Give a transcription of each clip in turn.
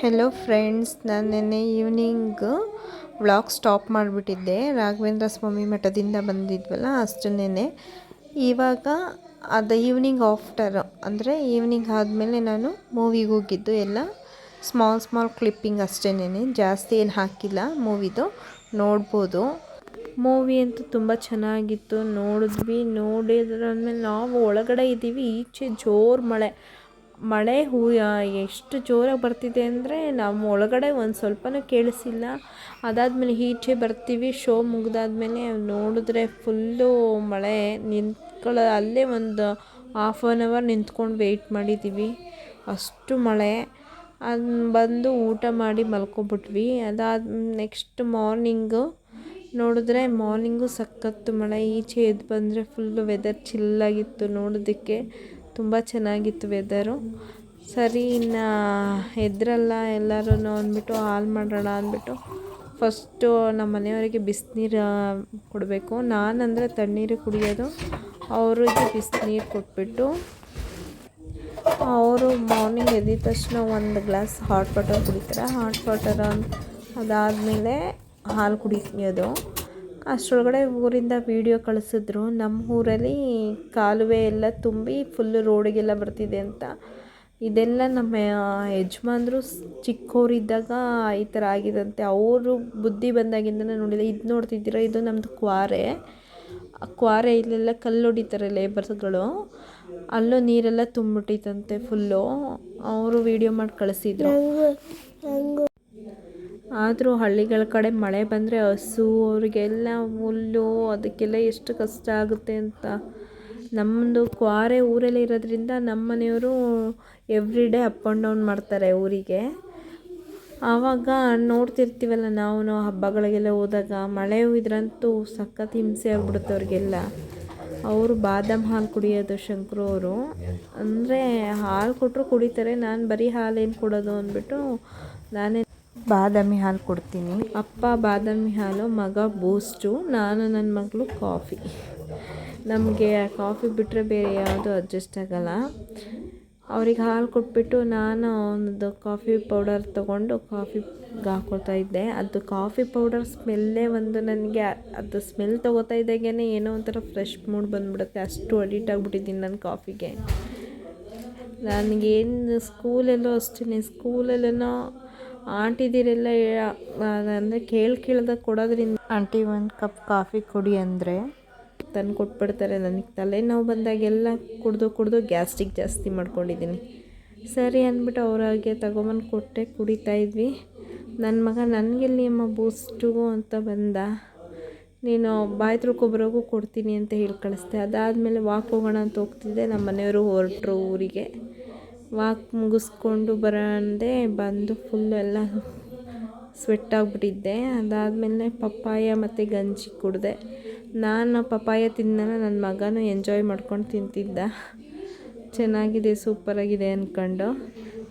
Hello friends ನಾನು ನಿನ್ನೆ evening vlog stop ಮಾಡಿಬಿಟ್ಟಿದ್ದೆ. ರಾಘವೇಂದ್ರ ಸ್ವಾಮಿ ಮಠದಿಂದ ಬಂದಿದ್ವಲ್ಲ ಅಷ್ಟನ್ನೇ ಇವಾಗ ಅದು ಈವ್ನಿಂಗ್ ಆಫ್ಟರ್ ಅಂದರೆ ಈವ್ನಿಂಗ್ ಆದಮೇಲೆ ನಾನು ಮೂವಿಗೆ ಹೋಗಿದ್ದು. ಎಲ್ಲ ಸ್ಮಾಲ್ ಸ್ಮಾಲ್ ಕ್ಲಿಪ್ಪಿಂಗ್ ಅಷ್ಟೇನೆ ಜಾಸ್ತಿ ಏನು ಹಾಕಿಲ್ಲ ಮೂವಿದು ನೋಡ್ಬೋದು. ಮೂವಿ ಅಂತೂ ತುಂಬ ಚೆನ್ನಾಗಿತ್ತು. ನೋಡಿದ್ವಿ. ನೋಡಿದ್ರಾದ್ಮೇಲೆ ನಾವು ಒಳಗಡೆ ಇದ್ದೀವಿ. ಈಚೆ ಜೋರು ಮಳೆ. ಮಳೆ ಹೂ ಎಷ್ಟು ಜೋರಾಗಿ ಬರ್ತಿದೆ ಅಂದರೆ ನಮ್ಮ ಒಳಗಡೆ ಒಂದು ಸ್ವಲ್ಪನೂ ಕೇಳಿಸಿಲ್ಲ. ಅದಾದಮೇಲೆ ಈಚೆ ಬರ್ತೀವಿ, ಶೋ ಮುಗಿದಾದ್ಮೇಲೆ ನೋಡಿದ್ರೆ ಫುಲ್ಲು ಮಳೆ ನಿಂತ್ಕೊಳ್ಳೋ, ಅಲ್ಲೇ ಒಂದು ಹಾಫ್ ಆನ್ ಅವರ್ ನಿಂತ್ಕೊಂಡು ವೆಯ್ಟ್ ಮಾಡಿದ್ದೀವಿ ಅಷ್ಟು ಮಳೆ. ಅದು ಬಂದು ಊಟ ಮಾಡಿ ಮಲ್ಕೊಬಿಟ್ವಿ. ಅದಾದ ನೆಕ್ಸ್ಟ್ ಮಾರ್ನಿಂಗು ನೋಡಿದ್ರೆ ಮಾರ್ನಿಂಗು ಸಖತ್ತು ಮಳೆ. ಈಚೆ ಎದ್ದು ಬಂದರೆ ಫುಲ್ಲು ವೆದರ್ ಚಿಲ್ಲಾಗಿತ್ತು ನೋಡೋದಕ್ಕೆ. ತುಂಬ ಚೆನ್ನಾಗಿತ್ತು ವೆದರು ಸರಿ, ಇನ್ನು ಎದ್ರಲ್ಲ ಎಲ್ಲರೂ ಅಂದ್ಬಿಟ್ಟು ಹಾಲು ಮಾಡೋಣ ಅಂದ್ಬಿಟ್ಟು ಫಸ್ಟು ನಮ್ಮ ಮನೆಯವರಿಗೆ ಬಿಸಿನೀರು ಕೊಡಬೇಕು. ನಾನಂದರೆ ತಣ್ಣೀರು ಕುಡಿಯೋದು. ಅವರಿಗೆ ಬಿಸಿನೀರು ಕೊಟ್ಬಿಟ್ಟು ಅವರು ಮಾರ್ನಿಂಗ್ ಎದ್ದಿದ ತಕ್ಷಣ ಒಂದು ಗ್ಲಾಸ್ ಹಾಟ್ ವಾಟರ್ ಕುಡಿತಾರೆ. ಹಾಟ್ ವಾಟರ್ ಅದಾದಮೇಲೆ ಹಾಲು ಕುಡಿಯೋದು. ಅಷ್ಟರೊಳಗಡೆ ಊರಿಂದ ವೀಡಿಯೋ ಕಳಿಸಿದ್ರು. ನಮ್ಮ ಊರಲ್ಲಿ ಕಾಲುವೆ ಎಲ್ಲ ತುಂಬಿ ಫುಲ್ಲು ರೋಡಿಗೆಲ್ಲ ಬರ್ತಿದೆ ಅಂತ. ಇದೆಲ್ಲ ನಮ್ಮ ಯಜಮಾನ್ರು ಚಿಕ್ಕವರಿದ್ದಾಗ ಈ ಥರ ಆಗಿದಂತೆ. ಅವರು ಬುದ್ಧಿ ಬಂದಾಗಿಂದನೇ ನೋಡಿಲ್ಲ. ಇದು ನೋಡ್ತಿದ್ದೀರಾ? ಇದು ನಮ್ಮದು ಕ್ವಾರೆ. ಕ್ವಾರೆ ಇಲ್ಲೆಲ್ಲ ಕಲ್ಲು ಹೊಡಿತಾರೆ ಲೇಬರ್ಸ್ಗಳು ಅಲ್ಲೂ ನೀರೆಲ್ಲ ತುಂಬಿಟ್ಟಿತಂತೆ ಫುಲ್ಲು ಅವರು ವೀಡಿಯೋ ಮಾಡಿ ಕಳಿಸಿದ್ರು. ಆದರೂ ಹಳ್ಳಿಗಳ ಕಡೆ ಮಳೆ ಬಂದರೆ ಹಸು, ಅವರಿಗೆಲ್ಲ ಹುಲ್ಲು, ಅದಕ್ಕೆಲ್ಲ ಎಷ್ಟು ಕಷ್ಟ ಆಗುತ್ತೆ ಅಂತ. ನಮ್ಮದು ಕ್ವಾರೆ ಊರಲ್ಲಿ ಇರೋದ್ರಿಂದ ನಮ್ಮ ಮನೆಯವರು every day up and down ಮಾಡ್ತಾರೆ ಊರಿಗೆ. ಆವಾಗ ನೋಡ್ತಿರ್ತೀವಲ್ಲ ನಾವು ಹಬ್ಬಗಳಿಗೆಲ್ಲ ಹೋದಾಗ, ಮಳೆ ಇದ್ರಂತೂ ಸಖತ್ ಹಿಂಸೆ ಆಗ್ಬಿಡುತ್ತೆ ಅವ್ರಿಗೆಲ್ಲ. ಅವರು ಬಾದಾಮ್ ಹಾಲು ಕುಡಿಯೋದು ಶಂಕರು ಅವರು. ಅಂದರೆ ಹಾಲು ಕೊಟ್ಟರು ಕುಡಿತಾರೆ, ನಾನು ಬರೀ ಏನು ಕೊಡೋದು ಅಂದ್ಬಿಟ್ಟು ನಾನೇ ಬಾದಾಮಿ ಹಾಲು ಕೊಡ್ತೀನಿ. ಅಪ್ಪ ಬಾದಾಮಿ ಹಾಲು, ಮಗ ಬೂಸ್ಟು, ನಾನು ನನ್ನ ಮಗಳು ಕಾಫಿ. ನಮಗೆ ಕಾಫಿ ಬಿಟ್ಟರೆ ಬೇರೆ ಯಾವುದು ಅಡ್ಜಸ್ಟ್ ಆಗೋಲ್ಲ. ಅವ್ರಿಗೆ ಹಾಲು ಕೊಟ್ಬಿಟ್ಟು ನಾನು ಒಂದು ಕಾಫಿ ಪೌಡರ್ ತೊಗೊಂಡು ಕಾಫಿ ಹಾಕ್ಕೊಳ್ತಾ ಇದ್ದೆ. ಅದು ಕಾಫಿ ಪೌಡರ್ ಸ್ಮೆಲ್ಲೇ ಒಂದು ನನಗೆ ಅದು ಸ್ಮೆಲ್ ತೊಗೋತಾ ಇದ್ದಾಗೇ ಏನೋ ಒಂಥರ ಫ್ರೆಶ್ ಮೂಡ್ ಬಂದುಬಿಡುತ್ತೆ. ಅಷ್ಟು ಅಡಿಟ್ ಆಗಿಬಿಟ್ಟಿದ್ದೀನಿ ನಾನು ಕಾಫಿಗೆ. ನನಗೇನು ಸ್ಕೂಲಲ್ಲೂ ಅಷ್ಟೇ ಸ್ಕೂಲಲ್ಲೇನೋ ಆಂಟಿದಿರೆಲ್ಲ ಅಂದರೆ ಕೇಳಿ ಕೇಳ್ದಾಗ ಕೊಡೋದ್ರಿಂದ ಆಂಟಿ ಒಂದು ಕಪ್ ಕಾಫಿ ಕೊಡಿ ಅಂದರೆ? ತಂದು ಕೊಟ್ಬಿಡ್ತಾರೆ ನನಗೆ ತಲೆನೋವು ಬಂದಾಗೆಲ್ಲ ಕುಡಿದು ಕುಡಿದು ಗ್ಯಾಸ್ಟ್ರಿಕ್ ಜಾಸ್ತಿ ಮಾಡ್ಕೊಂಡಿದ್ದೀನಿ ಸರಿ ಅಂದ್ಬಿಟ್ಟು ಅವ್ರಿಗೆ ತಗೊಂಬಂದು ಕೊಟ್ಟೆ ಕುಡಿತಾ ಇದ್ವಿ. ನನ್ನ ಮಗ ನನಗೆಲ್ಲಿ ಅಮ್ಮ ಬೂಸ್ಟು ಅಂತ ಬಂದ? ನೀನು ಬಾಯಿ ತೊಳ್ಕೊಬರೋಗೂ ಕೊಡ್ತೀನಿ ಅಂತ ಹೇಳಿ ಕಳಿಸ್ದೆ ಅದಾದಮೇಲೆ ವಾಕ್ ಹೋಗೋಣ ಅಂತ ಹೋಗ್ತಿದ್ದೆ. ನಮ್ಮ ಮನೆಯವರು ಹೊರಟರು ಊರಿಗೆ. ವಾಕ್ ಮುಗಿಸ್ಕೊಂಡು ಬರೋಂದೆ ಬಂದು ಫುಲ್ ಎಲ್ಲ ಸ್ವೆಟ್ ಆಗಿಬಿಟ್ಟಿದ್ದೆ. ಅದಾದಮೇಲೆ ಪಪ್ಪಾಯ ಮತ್ತು ಗಂಜಿ ಕುಡಿದೆ. ನಾನು ಪಪ್ಪಾಯ ತಿಂದ ನನ್ನ ಮಗನೂ ಎಂಜಾಯ್ ಮಾಡ್ಕೊಂಡು ತಿಂತಿದ್ದ. ಚೆನ್ನಾಗಿದೆ ಸೂಪರಾಗಿದೆ ಅಂದ್ಕೊಂಡು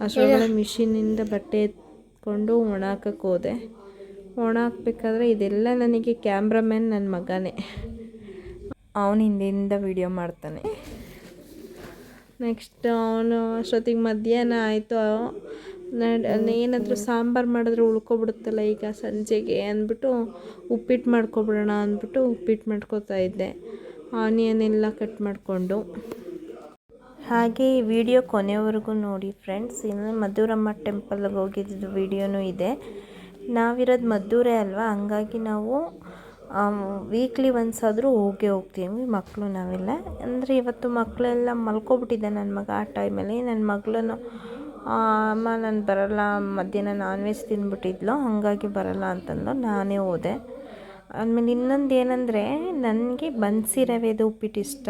ಅಷ್ಟೊಳಗಡೆ ಮಿಷಿನಿಂದ ಬಟ್ಟೆ ಎತ್ಕೊಂಡು ಒಣ ಹಾಕಕ್ಕೆ ಹೋದೆ. ಒಣ ಹಾಕ್ಬೇಕಾದ್ರೆ ಇದೆಲ್ಲ ನನಗೆ ಕ್ಯಾಮ್ರಾಮ್ಯಾನ್ ನನ್ನ ಮಗನೇ. ಹಿಂದಿಂದ ವೀಡಿಯೋ ಮಾಡ್ತಾನೆ. ನೆಕ್ಸ್ಟ್ ಅವನು ಅಷ್ಟೊತ್ತಿಗೆ ಮಧ್ಯಾಹ್ನ ಆಯಿತು. ನಡ್ ಏನಾದರೂ ಸಾಂಬಾರು ಮಾಡಿದ್ರೆ ಉಳ್ಕೊಬಿಡುತ್ತಲ್ಲ ಈಗ ಸಂಜೆಗೆ ಅಂದ್ಬಿಟ್ಟು ಉಪ್ಪಿಟ್ಟು ಮಾಡ್ಕೊಬಿಡೋಣ ಅಂದ್ಬಿಟ್ಟು ಉಪ್ಪಿಟ್ಟು ಮಾಡ್ಕೊತಾ ಇದ್ದೆ. ಆನಿಯನ್ ಎಲ್ಲ ಕಟ್ ಮಾಡಿಕೊಂಡು. ಹಾಗೆ ಈ ವಿಡಿಯೋ ಕೊನೆವರೆಗೂ ನೋಡಿ ಫ್ರೆಂಡ್ಸ್ ಇನ್ನು ಮಧುರಮ್ಮ ಟೆಂಪಲ್ಗೆ ಹೋಗಿದ್ದು ವಿಡಿಯೋನೂ ಇದೆ. ನಾವಿರೋದು ಮದ್ದೂರೇ ಅಲ್ವಾ? ಹಂಗಾಗಿ ನಾವು ವೀಕ್ಲಿ ಒನ್ಸ್ ಆದರೂ ಹೋಗೇ ಹೋಗ್ತೀವಿ. ಮಕ್ಕಳು ನಾವೆಲ್ಲ. ಅಂದರೆ ಇವತ್ತು ಮಕ್ಕಳೆಲ್ಲ ಮಲ್ಕೊಬಿಟ್ಟಿದ್ದೆ ನನ್ನ ಮಗ ಆ ಟೈಮಲ್ಲಿ ನನ್ನ ಮಗಳನ್ನು ಅಮ್ಮ ನಾನು ಬರೋಲ್ಲ, ಮಧ್ಯಾಹ್ನ ನಾನ್ ವೆಜ್ ತಿಂದ್ಬಿಟ್ಟಿದ್ಲು ಹಾಗಾಗಿ ಬರೋಲ್ಲ ಅಂತಂದು ನಾನೇ ಹೋದೆ. ಆಮೇಲೆ ಇನ್ನೊಂದು ಏನಂದರೆ, ನನಗೆ ಬನ್ಸಿ ರವೆದು ಉಪ್ಪಿಟ್ಟು ಇಷ್ಟ.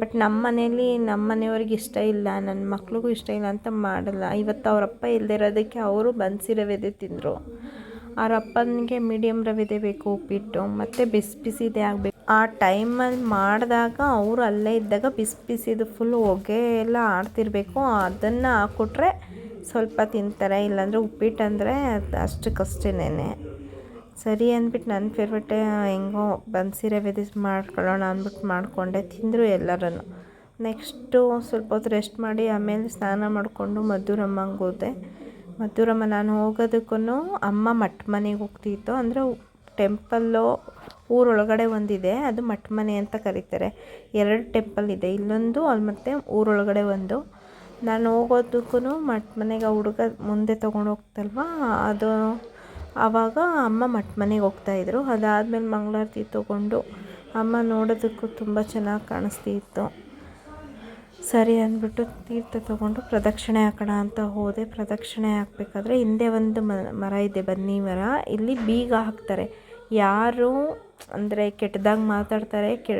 ಬಟ್ ನಮ್ಮ ಮನೇಲಿ ನಮ್ಮ ಮನೆಯವ್ರಿಗೆ ಇಷ್ಟ ಇಲ್ಲ ನನ್ನ ಮಕ್ಳಿಗೂ ಇಷ್ಟ ಇಲ್ಲ ಅಂತ ಮಾಡಲ್ಲ. ಇವತ್ತು ಅವರಪ್ಪ ಇಲ್ಲದೆ ಇರೋದಕ್ಕೆ ಅವರು ಬನ್ಸಿ ರವೆದೇ ತಿಂದರು. ಅವ್ರ ಅಪ್ಪನಿಗೆ ಮೀಡಿಯಮ್ ರವೆದೇ ಬೇಕು ಉಪ್ಪಿಟ್ಟು, ಮತ್ತು ಬಿಸಿ ಬಿಸಿದೇ ಆಗಬೇಕು. ಆ ಟೈಮಲ್ಲಿ ಮಾಡಿದಾಗ ಅವರು ಅಲ್ಲೇ ಇದ್ದಾಗ ಬಿಸಿ ಬಿಸಿದು ಫುಲ್ ಹೊಗೆ ಎಲ್ಲ ಆಡ್ತಿರಬೇಕು. ಅದನ್ನು ಹಾಕ್ಕೊಟ್ರೆ ಸ್ವಲ್ಪ ತಿಂತಾರೆ, ಇಲ್ಲಾಂದರೆ ಉಪ್ಪಿಟ್ಟು ಅಂದರೆ ಅಷ್ಟಕ್ಕಷ್ಟೇನೆ ಸರಿ ಅಂದ್ಬಿಟ್ಟು ನನ್ನ ಫೇವ್ರೇಟೇ ಹೆಂಗೋ ಬನ್ಸಿ ರವೆದು ಮಾಡ್ಕೊಳ್ಳೋಣ ಅಂದ್ಬಿಟ್ಟು ಮಾಡಿಕೊಂಡೆ, ತಿಂದರು ಎಲ್ಲರೂ ನೆಕ್ಸ್ಟು ಸ್ವಲ್ಪ ಹೊತ್ತು ರೆಸ್ಟ್ ಮಾಡಿ, ಆಮೇಲೆ ಸ್ನಾನ ಮಾಡಿಕೊಂಡು ಮಧುರಮ್ಮಂಗೆ ಹೋದೆ. ಮಧುರಮ್ಮ, ನಾನು ಹೋಗೋದಕ್ಕೂ ಅಮ್ಮ ಮಠ ಮನೆಗೆ ಹೋಗ್ತಿತ್ತು. ಅಂದರೆ ಟೆಂಪಲ್ಲು ಊರೊಳಗಡೆ ಒಂದಿದೆ. ಅದು ಮಠ ಮನೆ ಅಂತ ಕರೀತಾರೆ. ಎರಡು ಟೆಂಪಲ್ ಇದೆ. ಇಲ್ಲೊಂದು ಅಲ್ಲಿ ಮತ್ತು ಊರೊಳಗಡೆ ಒಂದು. ನಾನು ಹೋಗೋದಕ್ಕೂ ಮಠ ಮನೆಗೆ ಹುಡುಗ ಮುಂದೆ ತೊಗೊಂಡು ಹೋಗ್ತಲ್ವ? ಅದು ಆವಾಗ ಅಮ್ಮ ಮಠ ಮನೆಗೆ ಹೋಗ್ತಾಯಿದ್ರು ಅದಾದಮೇಲೆ ಮಂಗಳಾರತಿ ತೊಗೊಂಡು ಅಮ್ಮ ನೋಡೋದಕ್ಕೂ ತುಂಬ ಚೆನ್ನಾಗಿ ಕಾಣಿಸ್ತಿತ್ತು. ಸರಿ ಅಂದ್ಬಿಟ್ಟು ತೀರ್ಥ ತೊಗೊಂಡು ಪ್ರದಕ್ಷಿಣೆ ಹಾಕೋಣ ಅಂತ ಹೋದೆ. ಪ್ರದಕ್ಷಿಣೆ ಹಾಕಬೇಕಾದ್ರೆ ಹಿಂದೆ ಒಂದು ಮರ ಇದೆ, ಬನ್ನಿ ಮರ. ಇಲ್ಲಿ ಬೀಗ ಹಾಕ್ತಾರೆ. ಯಾರು ಅಂದರೆ ಕೆಟ್ಟದಾಗಿ ಮಾತಾಡ್ತಾರೆ. ಕೆ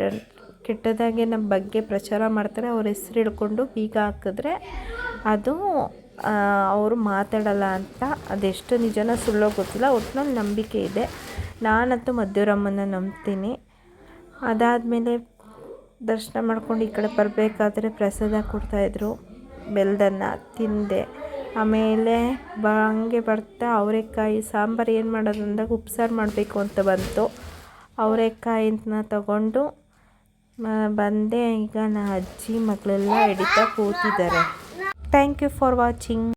ಕೆಟ್ಟದಾಗೆ ನಮ್ಮ ಬಗ್ಗೆ ಪ್ರಚಾರ ಮಾಡ್ತಾರೆ. ಅವ್ರ ಹೆಸರು ಹಿಡ್ಕೊಂಡು ಬೀಗ ಹಾಕಿದ್ರೆ ಅದು ಅವರು ಮಾತಾಡಲ್ಲ ಅಂತ ಅದೆಷ್ಟು ನಿಜನ ಸುಳ್ಳೋ ಗೊತ್ತಿಲ್ಲ. ಒಟ್ಟಿನಲ್ಲಿ ನಂಬಿಕೆ ಇದೆ. ನಾನಂತೂ ಮದ್ದೂರಮ್ಮನ ನಂಬ್ತೀನಿ. ಅದಾದಮೇಲೆ ದರ್ಶನ ಮಾಡ್ಕೊಂಡು ಈ ಕಡೆ ಬರಬೇಕಾದ್ರೆ ಪ್ರಸಾದ ಕೊಡ್ತಾಯಿದ್ರು ಬೆಲ್ದನ್ನ ತಿಂದೆ. ಆಮೇಲೆ ಬ, ಹಂಗೆ ಬರ್ತಾ ಅವರೆಕಾಯಿ, ಸಾಂಬಾರು ಏನು ಮಾಡೋದು ಅಂದಾಗ ಉಪ್ಸಾರು ಮಾಡಬೇಕು ಅಂತ ಬಂತು. ಅವರೆಕಾಯಿನ ತಗೊಂಡು ಬಂದೆ. ಈಗ ನಾ ಅಜ್ಜಿ ಮಕ್ಕಳೆಲ್ಲ ಹಿಡಿತಾ ಕೂತಿದ್ದಾರೆ. Thank you for watching